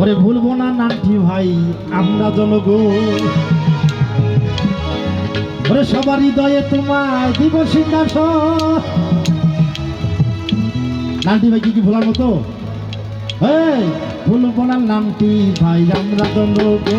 ওরে ভুলবো না নানটি ভাই, আমরা জনগো ওরে সবার হৃদয়ে তোমায় দিব সিংহাসন। নানটি ভাই, কি কি ভোলার মতো? ভুলবো না নামটি ভাই, আমরা জনগো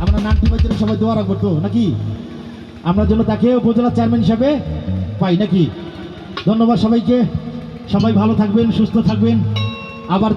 আমরা নানটি পাই জন্য সবাই দোয়া রাখব তো, নাকি? আমরা যেন তাকে উপজেলা চেয়ারম্যান হিসাবে পাই, নাকি? ধন্যবাদ সবাইকে। সবাই ভালো থাকবেন, সুস্থ থাকবেন। আবার